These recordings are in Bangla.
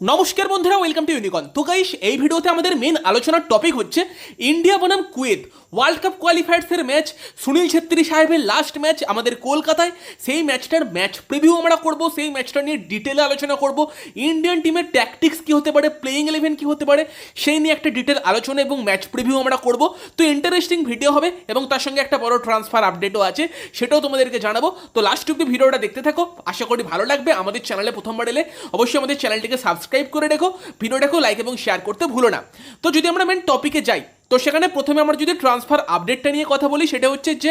নমস্কার বন্ধুরা ওয়েলকাম টু ইউনিকন তো গাইস এই ভিডিওতে আমাদের মেন আলোচনার টপিক হচ্ছে ইন্ডিয়া বনাম কুয়েত ওয়ার্ল্ড কাপ কোয়ালিফায়ার্সের ম্যাচ সুনীল ছেত্রী সাহেবের লাস্ট ম্যাচ আমাদের কলকাতায়। সেই ম্যাচটার ম্যাচ প্রিভিউ আমরা করব, সেই ম্যাচটা নিয়ে ডিটেলে আলোচনা করব। ইন্ডিয়ান টিমের ট্যাকটিক্স কী হতে পারে প্লেইং ইলেভেন কী হতে পারে, সেই নিয়ে একটা ডিটেল আলোচনা এবং ম্যাচ প্রিভিউ আমরা করব। তো ইন্টারেস্টিং ভিডিও হবে এবং তার সঙ্গে একটা বড় ট্রান্সফার আপডেটও আছে, সেটাও তোমাদেরকে জানাব। তো লাস্ট অব্দি ভিডিওটা দেখতে থাকো। আশা করি ভালো লাগবে। আমাদের চ্যানেলে প্রথমবার এলে অবশ্যই আমাদের চ্যানেলটিকে সাবস্ক্রাইব করে রেখো ভিডিওটাকেও লাইক এবং শেয়ার করতে ভুলো না। তো যদি আমরা মেন টপিকে যাই, তো সেখানে প্রথমে আমরা যদি ট্রান্সফার আপডেটটা নিয়ে কথা বলি, সেটা হচ্ছে যে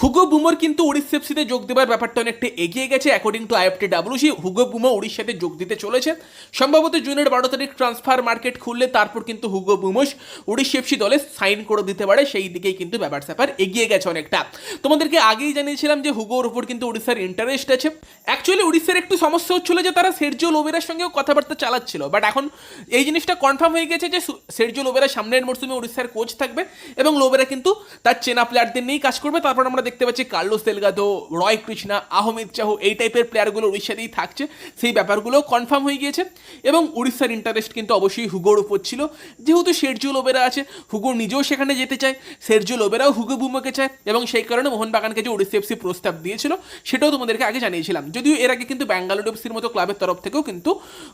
হুগো বুমোর কিন্তু উড়িষ্যাফসিতে যোগ দেওয়ার ব্যাপারটা অনেকটা এগিয়ে গেছে according to IFT WC Hugo Boumous উড়িষ্যাতে যোগ দিতে চলেছে। সম্ভবত জুনের বারো তারিখ ট্রান্সফার মার্কেট খুললে তারপর কিন্তু হুগো বুমোস উড়িষ্যাফসি দলে সাইন করে দিতে পারে, সেই দিকেই কিন্তু ব্যাপার স্যাপার এগিয়ে গেছে অনেকটা। তোমাদেরকে আগেই জানিয়েছিলাম যে হুগোর উপর কিন্তু উড়িষ্যার ইন্টারেস্ট আছে। অ্যাকচুয়ালি উড়িষ্যার একটু সমস্যা হচ্ছিল যে তারা সেরজিও লোবেরার সঙ্গেও কথাবার্তা চালাচ্ছিল বাট এখন এই জিনিসটা কনফার্ম হয়ে গেছে যে সু- সেরজিও লোবেরা সামনের মরসুমে উড়িষ্যার কোচ থাকবে, এবং লোবেরা কিন্তু তার চেনা প্লেয়ারদের নিয়েই কাজ করবে, তারপর আমরা দেখতে পাচ্ছি Carlos Delgado Roy Krishna, Ahmed Jahouh এই টাইপের প্লেয়ারগুলো উড়িষ্যাতেই থাকছে। সেই ব্যাপারগুলো কনফার্ম হয়ে গিয়েছে। এবং উড়িষ্যার ইন্টারেস্ট কিন্তু অবশ্যই হুগোর উপর ছিল। যেহেতু সেরজিও লোবেরা আছে হুগো নিজেও সেখানে যেতে চায়। সেরজিও লোবেরাও হুগো বুমোকে চায় এবং সেই কারণে মোহনবাগানকে যে উড়িষ্যা এফসি প্রস্তাব দিয়েছিল, সেটাও তোমাদেরকে আগে জানিয়েছিলাম। যদিও এর আগে কিন্তু ব্যাঙ্গালোর এফসির মতো ক্লাবের তরফ থেকেও কিন্তু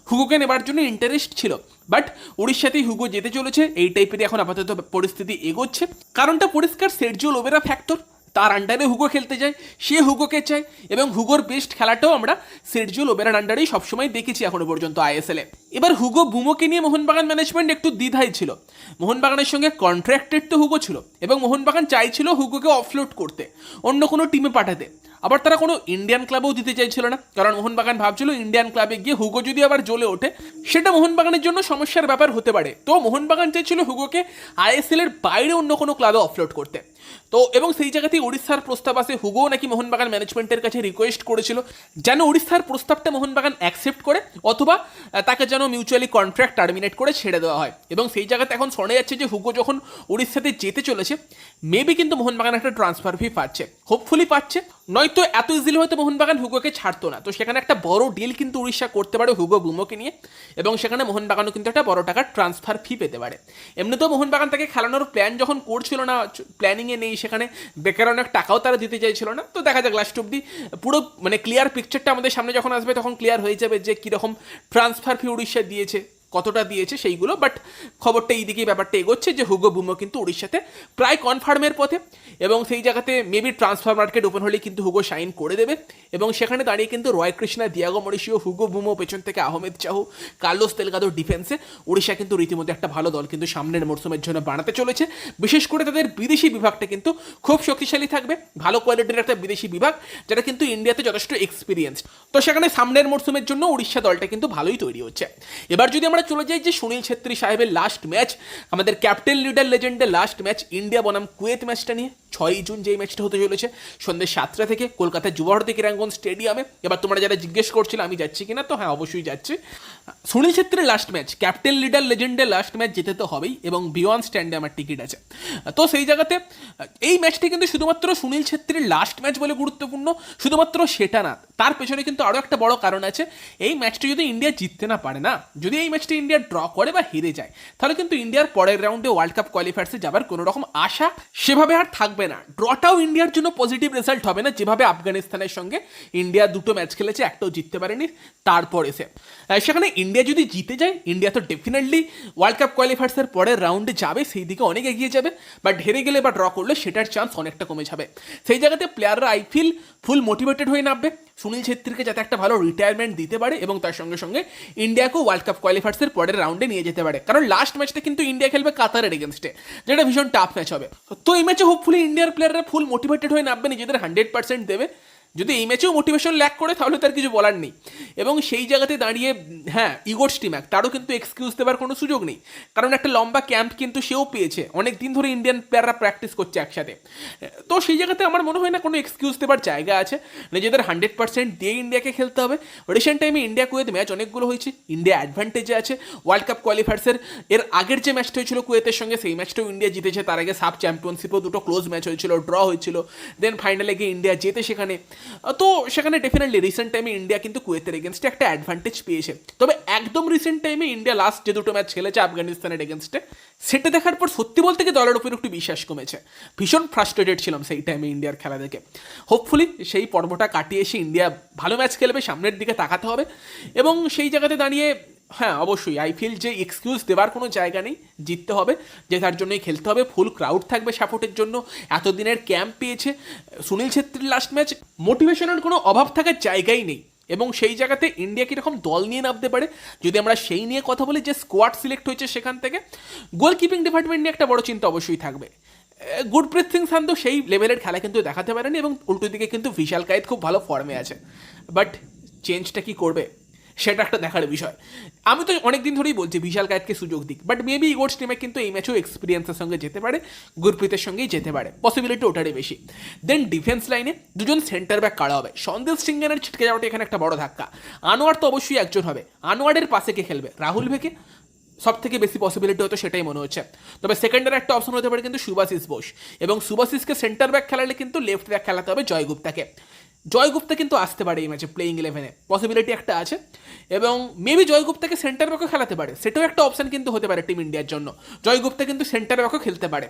হুগোকে নেবার জন্য ইন্টারেস্ট ছিল। বাট উড়িষ্যাতেই হুগো যেতে চলেছে, এই টাইপেরই এখন আপাতত পরিস্থিতি এগোচ্ছে। কারণটা পরিষ্কার সেরজিও লোবেরা ফ্যাক্টর তার আন্ডারে হুগো খেলতে যায়, সে হুগোকে চায় এবং হুগোর বেস্ট খেলাটাও আমরা সেরজিও লোবেরার আন্ডারেই সবসময় দেখেছি এখনও পর্যন্ত আইএসএলে এবার হুগো বুমোকে নিয়ে মোহনবাগান ম্যানেজমেন্ট একটু দ্বিধায় ছিল। মোহনবাগানের সঙ্গে কন্ট্রাক্টেড তো হুগো ছিল এবং মোহনবাগান চাইছিল হুগোকে অফলোড করতে, অন্য কোনো টিমে পাঠাতে। আবার তারা কোনো ইন্ডিয়ান ক্লাবেও দিতে চাইছিল না, কারণ মোহনবাগান ভাবছিল ইন্ডিয়ান ক্লাবে গিয়ে হুগো যদি আবার জ্বলে ওঠে, সেটা মোহনবাগানের জন্য সমস্যার ব্যাপার হতে পারে। তো মোহনবাগান চাইছিল হুগোকে আইএসএল এর বাইরে অন্য কোনো ক্লাবে অফলোড করতে। তো, এবং সেই জায়গাতেই উড়িষ্যার প্রস্তাব আসে হুগো নাকি মোহনবাগান ম্যানেজমেন্টের কাছে রিকোয়েস্ট করেছিল, যেন উড়িষ্যার প্রস্তাবটা মোহনবাগান অ্যাকসেপ্ট করে, অথবা তাকে যেন মিউচুয়ালি কন্ট্রাক্ট টার্মিনেট করে ছেড়ে দেওয়া হয়। এবং সেই জায়গাতে এখন শোনা যাচ্ছে যে হুগো যখন উড়িষ্যাতে যেতে চলেছে মেবি কিন্তু মোহনবাগান একটা ট্রান্সফার ফি পাচ্ছে। হোপফুলি পাচ্ছে। নয়তো এত ইজিলি হয়তো মোহনবাগান হুগোকে ছাড়তো না। তো সেখানে একটা বড় ডিল কিন্তু উড়িষ্যা করতে পারে হুগো বুমোকে নিয়ে এবং সেখানে মোহনবাগানও কিন্তু একটা বড় টাকার ট্রান্সফার ফি পেতে পারে। এমনিতেও মোহনবাগান তাকে খেলানোর প্ল্যান যখন করছিল না প্ল্যানিংয়ে নেই সেখানে, বেকার অনেক টাকাও তারা দিতে চাইছিল না। তো দেখা যাক লাস্ট অব্দি পুরো মানে ক্লিয়ার পিকচারটা আমাদের সামনে যখন আসবে, তখন ক্লিয়ার হয়ে যাবে যে কীরকম ট্রান্সফার ফি উড়িষ্যা দিয়েছে। কতটা দিয়েছে সেইগুলো বাট খবরটা এই দিকেই ব্যাপারটা এগোচ্ছে যে হুগো বুমো কিন্তু উড়িষ্যাতে প্রায় কনফার্মের পথে, এবং সেই জায়গাতে মেবি ট্রান্সফার মার্কেট ওপেন হলেই কিন্তু হুগো সাইন করে দেবে, এবং সেখানে দাঁড়িয়ে কিন্তু Roy Krishna Diego Mauricio, Hugo Boumous, পেছন থেকে আহমেদ চাহু, কার্লোস তেলগাদোর ডিফেন্সে উড়িষ্যা কিন্তু রীতিমতো একটা ভালো দল কিন্তু সামনের মরসুমের জন্য বানাতে চলেছে। বিশেষ করে তাদের বিদেশি বিভাগটা কিন্তু খুব শক্তিশালী থাকবে, ভালো কোয়ালিটির একটা বিদেশি বিভাগ, যেটা কিন্তু ইন্ডিয়াতে যথেষ্ট এক্সপিরিয়েন্স তো সেখানে সামনের মরসুমের জন্য উড়িষ্যা দলটা কিন্তু ভালোই তৈরি হচ্ছে। এবার যদি আমরা চলে যাই যে সুনীল ছেত্রী সাহেবের লাস্ট ম্যাচ আমাদের ক্যাপ্টেন লিডার লেজেন্ডের লাস্ট ম্যাচ ইন্ডিয়া বনাম কুয়েত ম্যাচটা নিয়ে। ছয়ই জুন যেই ম্যাচটা হতে চলেছে, সন্ধ্যে সাতটা থেকে কলকাতার যুবভারতী ক্রীড়াঙ্গন স্টেডিয়ামে এবার তোমরা যারা জিজ্ঞেস করছিল, আমি যাচ্ছি কিনা? তো হ্যাঁ অবশ্যই যাচ্ছি। সুনীল ছেত্রীর লাস্ট ম্যাচ ক্যাপ্টেন লিডার লেজেন্ডের লাস্ট ম্যাচ যেতে তো হবেই, এবং বিওয়ান স্ট্যান্ডে আমার টিকিট আছে। তো সেই জায়গাতে, এই ম্যাচটি কিন্তু শুধুমাত্র সুনীল ছেত্রীর লাস্ট ম্যাচ বলে গুরুত্বপূর্ণ, শুধুমাত্র সেটা না, তার পেছনে কিন্তু আরও একটা বড় কারণ আছে। এই ম্যাচটি যদি ইন্ডিয়া জিততে না পারে না, যদি এই ম্যাচটি ইন্ডিয়া ড্র করে বা হেরে যায়। তাহলে কিন্তু ইন্ডিয়ার পরের রাউন্ডে ওয়ার্ল্ড কাপ কোয়ালিফায়ার্সে যাবার কোনো রকম আশা সেভাবে আর থাকবে না। ড্রটাও ইন্ডিয়ার জন্য পজিটিভ রেজাল্ট হবে না, যেভাবে আফগানিস্তানের সঙ্গে ইন্ডিয়া দুটো ম্যাচ খেলেছে, একটাও জিততে পারেনি, তারপর এসে। সেখানে ইন্ডিয়া যদি জিতে যায় ইন্ডিয়া তো ডেফিনেটলি ওয়ার্ল্ড কাপ কোয়ালিফায়ার্সের পরের রাউন্ডে যাবে, সেই দিকে অনেক এগিয়ে যাবে বাট হেরে গেলে বা ড্র করলে সেটার চান্স অনেকটা কমে যাবে। সেই জায়গাতে প্লেয়াররা আই ফিল ফুল মোটিভেটেড হয়ে নামবে। সুনীল ছেত্রীকে যাতে একটা ভালো রিটায়ারমেন্ট দিতে পারে এবং তার সঙ্গে সঙ্গে ইন্ডিয়াকেও ওয়ার্ল্ড কাপ কোয়ালিফায়ার্সের পরের রাউন্ডে নিয়ে যেতে পারে। কারণ লাস্ট ম্যাচটা কিন্তু ইন্ডিয়া খেলবে কাতারের এগেনস্টে যেটা ভীষণ টাফ ম্যাচ হবে। তো এই ম্যাচে হোপফুলি ইন্ডিয়ার প্লেয়াররা ফুল মোটিভেটেড হয়ে নামবে, নিজেদের হান্ড্রেড পার্সেন্ট দেবে। যদি এই ম্যাচেও মোটিভেশন ল্যাক করে, তাহলে তার কিছু বলার নেই। এবং সেই জায়গাতে দাঁড়িয়ে হ্যাঁ ইগোর স্টিম্যাক তারও কিন্তু এক্সকিউজ দেওয়ার কোনো সুযোগ নেই। কারণ একটা লম্বা ক্যাম্প কিন্তু সেও পেয়েছে। অনেক দিন ধরে ইন্ডিয়ান প্লেয়াররা প্র্যাকটিস করছে একসাথে। তো সেই জায়গাতে আমার মনে হয় না কোনো এক্সকিউজ দেওয়ার জায়গা আছে। নিজেদের হান্ড্রেড পার্সেন্ট দিয়ে ইন্ডিয়াকে খেলতে হবে। রিসেন্ট টাইমে ইন্ডিয়া কুয়েত ম্যাচ অনেকগুলো হয়েছে। ইন্ডিয়া অ্যাডভান্টেজে আছে। ওয়ার্ল্ড কাপ কোয়ালিফায়ার্সের এর আগের যে ম্যাচটা হয়েছিল কুয়েতের সঙ্গে, সেই ম্যাচটাও ইন্ডিয়া জিতেছে। তার আগে সাব চ্যাম্পিয়নশিপও দুটো ক্লোজ ম্যাচ হয়েছিল ড্র হয়েছিল। দেন ফাইনালে গিয়ে ইন্ডিয়া জেতে সেখানে। তো সেখানে ডেফিনেটলি রিসেন্ট টাইমে ইন্ডিয়া কিন্তু কুয়েতের এগেনস্টে একটা অ্যাডভান্টেজ পেয়েছে। তবে একদম রিসেন্ট টাইমে ইন্ডিয়া লাস্ট যে দুটো ম্যাচ খেলেছে আফগানিস্তানের এগেনস্টে সেটা দেখার পর সত্যি বলতে গিয়ে দলের উপর একটু বিশ্বাস কমেছে। ভীষণ ফ্রাস্ট্রেটেড ছিলাম সেই টাইমে ইন্ডিয়ার খেলা দেখে। হোপফুলি সেই পর্বটা কাটিয়ে এসে ইন্ডিয়া ভালো ম্যাচ খেলবে, সামনের দিকে তাকাতে হবে। এবং সেই জায়গাতে দাঁড়িয়ে হ্যাঁ অবশ্যই। আই ফিল যে এক্সকিউজ দেওয়ার কোনো জায়গা নেই, জিততে হবে, যে তার জন্যই খেলতে হবে। ফুল ক্রাউড থাকবে সাপোর্টের জন্য। এতদিনের ক্যাম্প পেয়েছে। সুনীল ছেত্রীর লাস্ট ম্যাচ মোটিভেশনের কোনো অভাব থাকার জায়গাই নেই। এবং সেই জায়গাতে ইন্ডিয়া কীরকম দল নিয়ে নামতে পারে, যদি আমরা সেই নিয়ে কথা বলি, যে স্কোয়াড সিলেক্ট হয়েছে সেখান থেকে গোলকিপিং ডিপার্টমেন্ট নিয়ে একটা বড় চিন্তা অবশ্যই থাকবে। গুরপ্রীত সিং সান্ধু সেই লেভেলের খেলা কিন্তু দেখাতে পারেনি এবং উল্টো দিকে কিন্তু বিশাল কায়েত খুব ভালো ফর্মে আছে। বাট চেঞ্জটা কি করবে? সেটা একটা দেখার বিষয়। আমি তো অনেক দিন ধরেই বলছি, বিশাল কায়েতকে সুযোগ দিক বাট মেবি ইগোটস টিমে কিন্তু এই ম্যাচেও এক্সপিরিয়েন্সের সঙ্গে যেতে পারে গুরপ্রীতের সঙ্গেই যেতে পারে পসিবিলিটি ওটারই বেশি। দেন ডিফেন্স লাইনে দুজন সেন্টার ব্যাক কাড়া হবে? সন্দেশ সিংহানের ছিটকে যাওয়াটা এখানে একটা বড় ধাক্কা। আনোয়ার তো অবশ্যই একজন হবে। আনোয়ারের পাশে কে খেলবে? রাহুল ভেকে? সব থেকে বেশি পসিবিলিটি হতো সেটাই মনে হচ্ছে। তবে সেকেন্ডের একটা অপশন হতে পারে কিন্তু সুভাশিস বোস। এবং সুভাশিসকে সেন্টার ব্যাক খেলালে কিন্তু লেফট ব্যাক খেলাতে হবে জয়গুপ্তাকে। জয়গুপ্তা কিন্তু আসতে পারে এই ম্যাচে প্লেইং ইলেভেনে পসিবিলিটি একটা আছে। এবং মেবি জয়গুপ্তাকে সেন্টার ব্যাকও খেলাতে পারে। সেটাও একটা অপশন কিন্তু হতে পারে টিম ইন্ডিয়ার জন্য। জয়গুপ্তা কিন্তু সেন্টার ব্যাকও খেলতে পারে।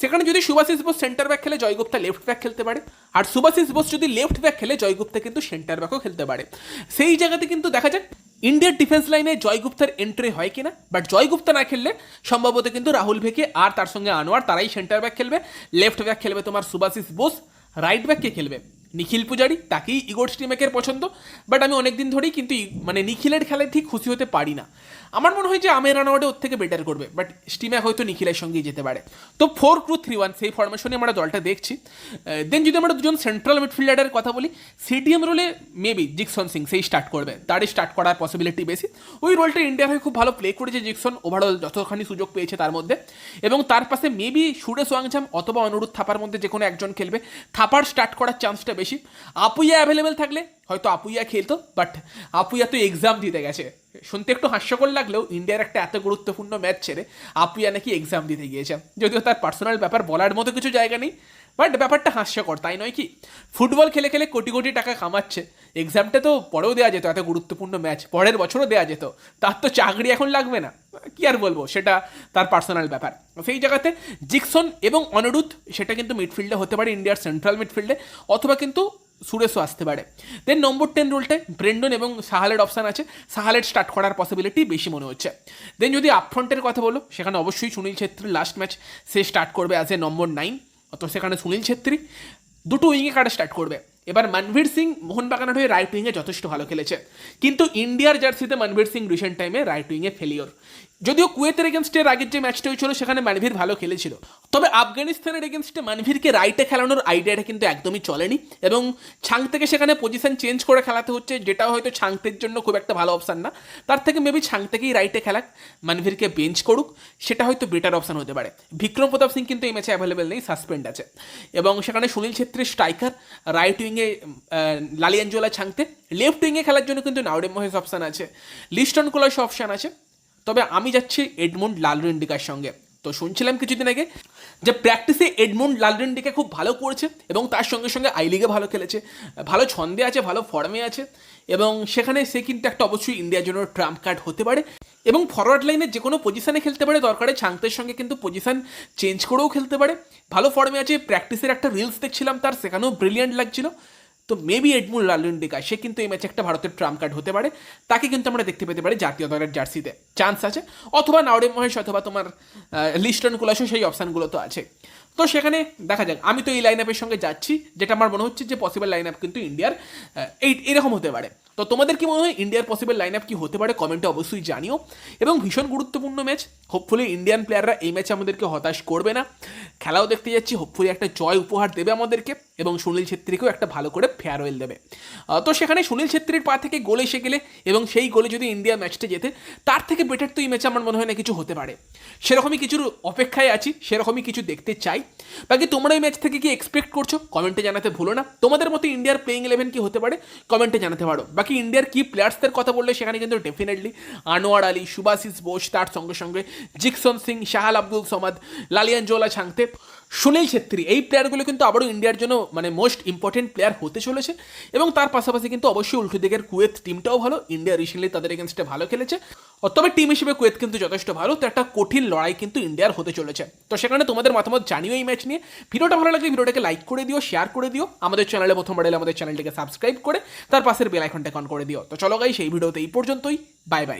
সেখানে যদি সুভাশিস বোস সেন্টার ব্যাক খেলে, জয়গুপ্তা লেফট ব্যাক খেলতে পারে। আর সুভাশিস বোস যদি লেফট ব্যাক খেলে, জয়গুপ্তা কিন্তু সেন্টার ব্যাকও খেলতে পারে। সেই জায়গাতে কিন্তু দেখা যাক ইন্ডিয়ার ডিফেন্স লাইনে জয়গুপ্তার এন্ট্রি হয় কিনা। বাট জয়গুপ্তা না খেললে, সম্ভবত কিন্তু রাহুল ভেকে আর তার সঙ্গে আনোয়ার, তারাই সেন্টার ব্যাক খেলবে। লেফট ব্যাক খেলবে তোমার সুভাশিস বোস রাইট ব্যাক কে খেলবে। নিখিল পূজারি, তাকেই ইগোর স্টিমেকের পছন্দ, বাট আমি অনেক দিন ধরেই কিন্তু মানে নিখিলের খেলায় ঠিক খুশি হতে পারি না। আমার মনে হয় যে আমের রানাওয়াটে ওর থেকে বেটার করবে বাট স্টিম্যাক হয়তো নিখিলের সঙ্গেই যেতে পারে। তো ফোর টু থ্রি ওয়ান সেই ফরমেশনে আমরা দলটা দেখছি। দেন যদি আমরা দুজন সেন্ট্রাল মিডফিল্ডারের কথা বলি সিডিএম রোলে মেবি জিকসন সিং, সেই স্টার্ট করবে। তারই স্টার্ট করার পসিবিলিটি বেশি। ওই রোলটা ইন্ডিয়ার হয়ে খুব ভালো প্লে করেছে জিকসন ওভারঅল যতখানি সুযোগ পেয়েছে তার মধ্যে। এবং তার পাশে মেবি সুরেশ ওয়াংঝাম অথবা অনুরোধ থাপার মধ্যে যে কোনো একজন খেলবে। থাপার স্টার্ট করার চান্সটা বেশি। আপুইয়া অ্যাভেলেবেল থাকলে, হয়তো আপুইয়া খেলতো বাট আপুইয়া তো এক্সাম দিতে গেছে। শুনতে একটু হাস্যকর লাগলেও ইন্ডিয়ার একটা এত গুরুত্বপূর্ণ ম্যাচ ছেড়ে আপুইয়া নাকি এক্সাম দিতে গিয়েছে। যদিও তার পার্সোনাল ব্যাপার বলার মতো কিছু জায়গা নেই বাট ব্যাপারটা হাস্যকর, তাই নয় কি? ফুটবল খেলে খেলে কোটি কোটি টাকা কামাচ্ছে। এক্সামটা তো পরেও দেওয়া যেত, এত গুরুত্বপূর্ণ ম্যাচ পরের বছরও দেওয়া যেত। তার তো চাকরি এখন লাগবে না। কি আর বলব, সেটা তার পার্সোনাল ব্যাপার। সেই জায়গাতে জিকসন এবং অনুরুধ সেটা কিন্তু মিডফিল্ডে হতে পারে ইন্ডিয়ার সেন্ট্রাল মিডফিল্ডে অথবা কিন্তু সুরেশও আসতে পারে। দেন নম্বর টেন রুলটায় ব্রেন্ডন এবং সাহালের অপশান আছে। সাহালের স্টার্ট করার পসিবিলিটি বেশি মনে হচ্ছে। দেন যদি আপফ্রন্টের কথা বলো, সেখানে অবশ্যই সুনীল ছেত্রীর লাস্ট ম্যাচ সে স্টার্ট করবে অ্যাজ এ নম্বর নাইন তো সেখানে সুনীল ছেত্রী দুটো উইংয়ে কাটা স্টার্ট করবে? এবার মনভীর সিং মোহনবাগানের হয়ে রাইট উইংয়ে যথেষ্ট ভালো খেলেছে। কিন্তু ইন্ডিয়ার জার্সিতে মনভীর সিং রিসেন্ট টাইমে রাইট উইংয়ে ফেলিওর যদিও কুয়েতের এগেনস্টের আগের যে ম্যাচটা হয়েছিল, সেখানে মানভীর ভালো খেলেছিল। তবে আফগানিস্তানের এগেনস্টে মানভীরকে রাইটে খেলানোর আইডিয়াটা কিন্তু একদমই চলেনি এবং ছাং থেকে সেখানে পজিশন চেঞ্জ করে খেলাতে হচ্ছে, যেটা হয়তো ছাংতের জন্য খুব একটা ভালো অপশান না। তার থেকে মেবি ছাং থেকেই রাইটে খেলাক, মানভীরকে বেঞ্চ করুক, সেটা হয়তো বেটার অপশান হতে পারে। বিক্রম প্রতাপ সিং কিন্তু এই ম্যাচে অ্যাভেলেবেল নেই সাসপেন্ড আছে। এবং সেখানে সুনীল ছেত্রীর স্ট্রাইকার রাইট উইংয়ে লালিয়াঞ্জোলা ছাংতে লেফট উইংয়ে খেলার জন্য কিন্তু নাওডে মহেশ অপশান আছে। লিস্টন কোলাস অপশান আছে। তবে আমি যাচ্ছি এডমন্ড লালরেন্ডিকার সঙ্গে। তো শুনছিলাম কিছুদিন আগে যে প্র্যাকটিসে এডমন্ড লালরেন্ডিকা খুব ভালো করেছে এবং তার সঙ্গে সঙ্গে আই লিগে ভালো খেলেছে। ভালো ছন্দে আছে, ভালো ফর্মে আছে এবং সেখানে সে কিন্তু একটা অবশ্যই ইন্ডিয়ার জন্য ট্রাম্প কার্ড হতে পারে এবং ফরওয়ার্ড লাইনে যে কোনো পজিশনে খেলতে পারে। দরকারে ছাংতের সঙ্গে কিন্তু পজিশান চেঞ্জ করেও খেলতে পারে। ভালো ফর্মে আছে প্র্যাকটিসের একটা রিলস দেখছিলাম তার, সেখানেও ব্রিলিয়ান্ট লাগছিল। তো মেবি এডমুল লালুন্ডিকা সে কিন্তু এই ম্যাচে একটা ভারতের ট্রাম্প কার্ড হতে পারে। তাকে কিন্তু আমরা দেখতে পেতে পারি জাতীয় দলের জার্সিতে। চান্স আছে। অথবা নাওরে মহেশ, অথবা তোমার লিস্টন কুলাসও সেই অপশানগুলো তো আছে। তো সেখানে দেখা যাক। আমি তো এই লাইন আপের সঙ্গে যাচ্ছি, যেটা আমার মনে হচ্ছে যে পসিবল লাইন আপ কিন্তু ইন্ডিয়ার এই, এরকম হতে পারে। তো তোমাদের কি মনে হয় ইন্ডিয়ার পসিবল লাইন আপ কি হতে পারে? কমেন্টে অবশ্যই জানিও। এবং ভীষণ গুরুত্বপূর্ণ ম্যাচ হোপফুলি ইন্ডিয়ান প্লেয়াররা এই ম্যাচে আমাদেরকে হতাশ করবে না। খেলাও দেখতে যাচ্ছি। হোপফুলি একটা জয় উপহার দেবে আমাদেরকে এবং সুনীল ছেত্রীকেও একটা ভালো করে ফেয়ারওয়েল দেবে। তো সেখানে সুনীল ছেত্রীর পা থেকে গোল এসে গেলে এবং সেই গোলে যদি ইন্ডিয়া ম্যাচটা জেতে, তার থেকে বেটার তো এই ম্যাচে আমার মনে হয় না কিছু হতে পারে। সেরকমই কিছুর অপেক্ষায় আছি, সেরকমই কিছু দেখতে চাই। বাকি তোমরা এই ম্যাচ থেকে কি এক্সপেক্ট করছ? কমেন্টে জানাতে ভুলো না। তোমাদের মতো ইন্ডিয়ার প্লেইং ইলেভেন কি হতে পারে? কমেন্টে জানাতে পারো। বাকি ইন্ডিয়ার কি প্লেয়ার্সদের কথা বললে সেখানে কিন্তু ডেফিনেটলি আনোয়ার আলী সুভাশিস বোস, তার সঙ্গে সঙ্গে জিকসন সিং, শাহাল আব্দুল সমাদ লালিয়ান জোলা ছাংতে সুনীল ছেত্রী। এই প্লেয়ারগুলো কিন্তু আবারও ইন্ডিয়ার জন্য মানে মোস্ট ইম্পর্টেন্ট প্লেয়ার হতে চলেছে এবং তার পাশাপাশি কিন্তু অবশ্যই উল্টো দিকের কুয়েত টিমটাও ভালো। ইন্ডিয়া রিসেন্টলি তাদের এগেনস্টে ভালো খেলেছে। তবে টিম হিসেবে কুয়েত কিন্তু যথেষ্ট ভালো। তো একটা কঠিন লড়াই কিন্তু ইন্ডিয়ার হতে চলেছে। তো সেখানে তোমাদের মতামত জানিও এই ম্যাচ নিয়ে। ভিডিওটা ভালো লাগলে ভিডিওটাকে লাইক করে দিও শেয়ার করে দিও। আমাদের চ্যানেলে প্রথমবার এলে আমাদের চ্যানেলটিকে সাবস্ক্রাইব করে, তার পাশের বেল আইকনটা অন করে দিও। তো চলো গাই সেই ভিডিওতে এই পর্যন্তই। Bye bye